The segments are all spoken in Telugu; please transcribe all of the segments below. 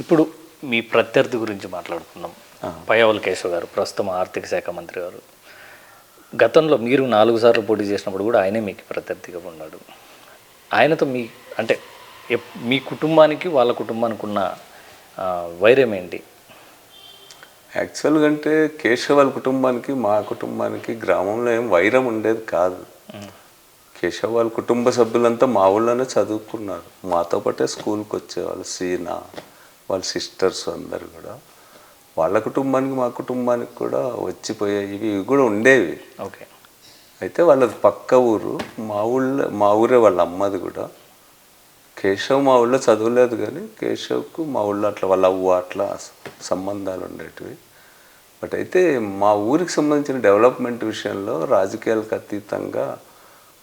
ఇప్పుడు మీ ప్రత్యర్థి గురించి మాట్లాడుకుందాం. పయ్యవల కేశవ్ గారు ప్రస్తుతం ఆర్థిక శాఖ మంత్రి గారు. గతంలో మీరు నాలుగు సార్లు పోటీ చేసినప్పుడు కూడా ఆయనే మీకు ప్రత్యర్థిగా ఉన్నాడు. ఆయనతో మీ అంటే మీ కుటుంబానికి వాళ్ళ కుటుంబానికి ఉన్న వైరం ఏంటి? యాక్చువల్గా అంటే కేశవ్ వాళ్ళ కుటుంబానికి మా కుటుంబానికి గ్రామంలో ఏం వైరం ఉండేది కాదు. కేశవ్ వాళ్ళ కుటుంబ సభ్యులంతా మా ఊళ్ళోనే చదువుకున్నారు. మాతో పాటే స్కూల్కి వచ్చేవాళ్ళు సీనా. వాళ్ళ సిస్టర్స్ అందరు కూడా వాళ్ళ కుటుంబానికి మా కుటుంబానికి కూడా వచ్చిపోయాయి ఇవి ఇవి కూడా ఉండేవి. ఓకే. అయితే వాళ్ళది పక్క ఊరు మా ఊళ్ళో మా ఊరే వాళ్ళ అమ్మది కూడా. కేశవ్ మా ఊళ్ళో చదవలేదు కానీ కేశవ్కు మా ఊళ్ళో అట్లా వాళ్ళ అవ్వ అట్లా సంబంధాలు ఉండేటివి. బట్ అయితే మా ఊరికి సంబంధించిన డెవలప్మెంట్ విషయంలో రాజకీయాలకు అతీతంగా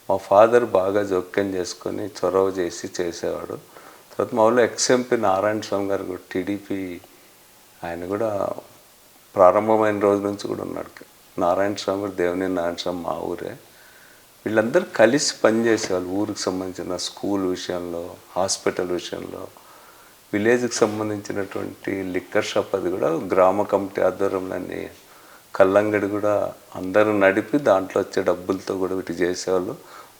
మా ఫాదర్ బాగా జోక్యం చేసుకొని చొరవ చేసి చేసేవాడు. తర్వాత మా ఊళ్ళో ఎక్స్ఎంపీ నారాయణ స్వామి గారు కూడా టీడీపీ ఆయన కూడా ప్రారంభమైన రోజు నుంచి కూడా ఉన్నాడు నారాయణ స్వామి దేవుని నారాయణ స్వామి మా ఊరే. వీళ్ళందరూ కలిసి పనిచేసేవాళ్ళు ఊరికి సంబంధించిన స్కూల్ విషయంలో హాస్పిటల్ విషయంలో విలేజ్కి సంబంధించినటువంటి లిక్కర్ షాప్ అది కూడా గ్రామ కమిటీ ఆధ్వర్యంలోని కల్లంగడి కూడా అందరూ నడిపి దాంట్లో వచ్చే డబ్బులతో కూడా వీటి చేసేవాళ్ళు.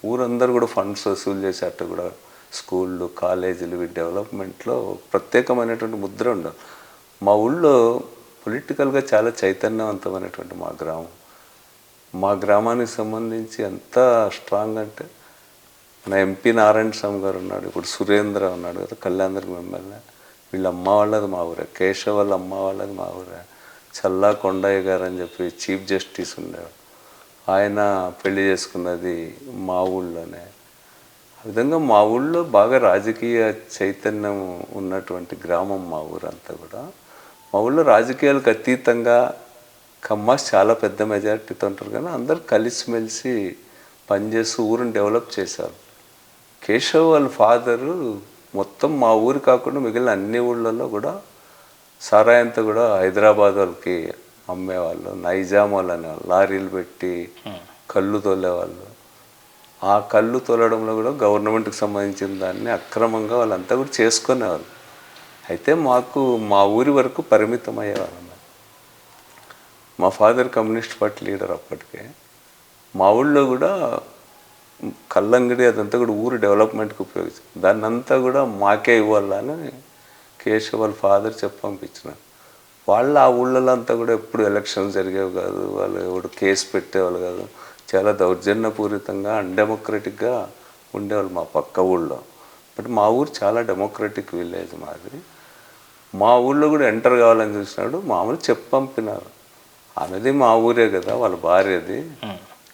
ఊరందరూ కూడా ఫండ్స్ వసూలు చేసేటట్టు కూడా స్కూళ్ళు కాలేజీలు వీటి డెవలప్మెంట్లో ప్రత్యేకమైనటువంటి ముద్ర ఉండదు మా ఊళ్ళో పొలిటికల్గా చాలా చైతన్యవంతమైనటువంటి మా గ్రామం. మా గ్రామానికి సంబంధించి ఎంత స్ట్రాంగ్ అంటే మన ఎంపీ నారాయణ స్వామి గారు ఉన్నాడు ఇప్పుడు సురేంద్ర ఉన్నాడు కదా కళ్యాణ్కి ఎమ్మెల్యే. వీళ్ళ అమ్మ వాళ్ళది మా ఊరే కేశవ వాళ్ళ అమ్మ వాళ్ళది మా ఊరే. చల్లా కొండయ్య గారు అని చెప్పి చీఫ్ జస్టిస్ ఉండేవాడు. ఆయన పెళ్ళి చేసుకున్నది మా ఊళ్ళోనే. విధంగా మా ఊళ్ళో బాగా రాజకీయ చైతన్యం ఉన్నటువంటి గ్రామం మా ఊరంతా కూడా. మా ఊళ్ళో రాజకీయాలకు అతీతంగా కమ్మాస్ చాలా పెద్ద మెజారిటీతో ఉంటారు కానీ అందరు కలిసిమెలిసి పనిచేస్తూ ఊరిని డెవలప్ చేశారు. కేశవ్ వాళ్ళ ఫాదరు మొత్తం మా ఊరు కాకుండా మిగిలిన అన్ని ఊళ్ళల్లో కూడా సారాయంతా కూడా హైదరాబాద్ వాళ్ళకి అమ్మేవాళ్ళు నైజాం వాళ్ళు అనేవాళ్ళు లారీలు పెట్టి కళ్ళు తోలేవాళ్ళు. ఆ కళ్ళు తోలడంలో కూడా గవర్నమెంట్కి సంబంధించిన దాన్ని అక్రమంగా వాళ్ళంతా కూడా చేసుకునేవారు. అయితే మాకు మా ఊరి వరకు పరిమితం అయ్యేవాళ్ళు మా ఫాదర్ కమ్యూనిస్ట్ పార్టీ లీడర్ అప్పటికే. మా ఊళ్ళో కూడా కల్లంగడి అదంతా కూడా ఊరు డెవలప్మెంట్కి ఉపయోగించారు దాన్ని అంతా కూడా మాకే ఇవ్వాలని కేశవ్ వాళ్ళ ఫాదర్ చెప్పి పంపించినారు. వాళ్ళు ఆ ఊళ్ళలో అంతా కూడా ఎప్పుడు ఎలక్షన్స్ జరిగేవి కాదు వాళ్ళు ఎవడు కేసు పెట్టేవాళ్ళు కాదు. చాలా దౌర్జన్యపూరితంగా అన్డెమోక్రటిక్గా ఉండేవాళ్ళు మా పక్క ఊళ్ళో. బట్ మా ఊరు చాలా డెమోక్రటిక్ విలేజ్ మాది. మా ఊళ్ళో కూడా ఎంటర్ కావాలని చూసినాడు మామూలు చెప్పి పంపినారు. ఆమెది మా ఊరే కదా వాళ్ళ భార్యది.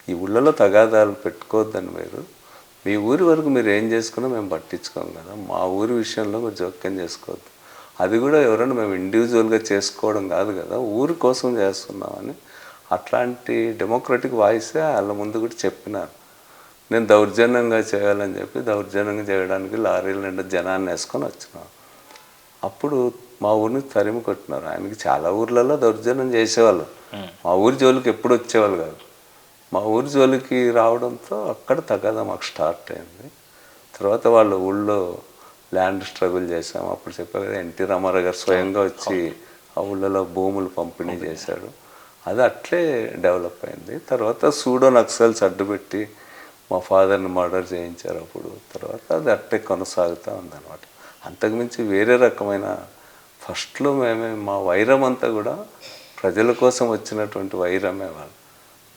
ఈ ఊళ్ళలో తగాదాలు పెట్టుకోవద్దని మీరు. మీ ఊరి వరకు మీరు ఏం చేసుకున్నా మేము పట్టించుకోం కదా. మా ఊరి విషయంలో జోక్యం చేసుకోవద్దు. అది కూడా ఎవరైనా మేము ఇండివిజువల్గా చేసుకోవడం కాదు కదా. ఊరి కోసం చేస్తున్నామని అట్లాంటి డెమోక్రటిక్ వాయిసే వాళ్ళ ముందు కూడా చెప్పినారు నేను దౌర్జన్యంగా చేయాలని చెప్పి దౌర్జన్యంగా చేయడానికి లారీల నిండా జనాన్ని వేసుకొని వచ్చినాను అప్పుడు మా ఊరిని తరిమి కొట్టినారు. ఆయనకి చాలా ఊర్లలో దౌర్జన్యం చేసేవాళ్ళు. మా ఊరి జోలికి ఎప్పుడు వచ్చేవాళ్ళు కాదు. మా ఊరి జోలికి రావడంతో అక్కడ తగదా మాకు స్టార్ట్ అయింది. తర్వాత వాళ్ళ ఊళ్ళో ల్యాండ్ స్ట్రగుల్ చేసాం అప్పుడు చెప్పారు కదా ఎన్టీ రామారావు గారు స్వయంగా వచ్చి ఆ ఊళ్ళలో భూములు పంపిణీ చేశాడు. అది అట్లే డెవలప్ అయింది. తర్వాత సూడో నక్సల్స్ అడ్డుపెట్టి మా ఫాదర్ని మర్డర్ చేయించారు అప్పుడు. తర్వాత అది అట్టే కొనసాగుతూ ఉందన్నమాట. అంతకుమించి వేరే రకమైన ఫస్ట్లో మేమే మా వైరం అంతా కూడా ప్రజల కోసం వచ్చినటువంటి వైరమే వాళ్ళు.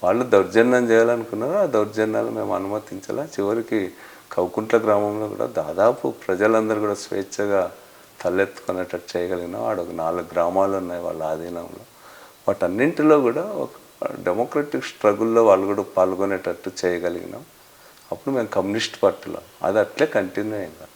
వాళ్ళు దౌర్జన్యం చేయాలనుకున్నారు ఆ దౌర్జన్యాలు మేము అనుమతించాలా. చివరికి కౌకుంట్ల గ్రామంలో కూడా దాదాపు ప్రజలందరూ కూడా స్వేచ్ఛగా తలెత్తుకునేటట్టు చేయగలిగినాం. ఆడ ఒక నాలుగు గ్రామాలు ఉన్నాయి వాళ్ళ ఆధీనంలో. వాటన్నింటిలో కూడా ఒక డెమోక్రటిక్ స్ట్రగుల్లో వాళ్ళు కూడా పాల్గొనేటట్టు చేయగలిగినాం. అప్పుడు మేము కమ్యూనిస్ట్ పార్టీలో. అది అట్లే కంటిన్యూ అయింది.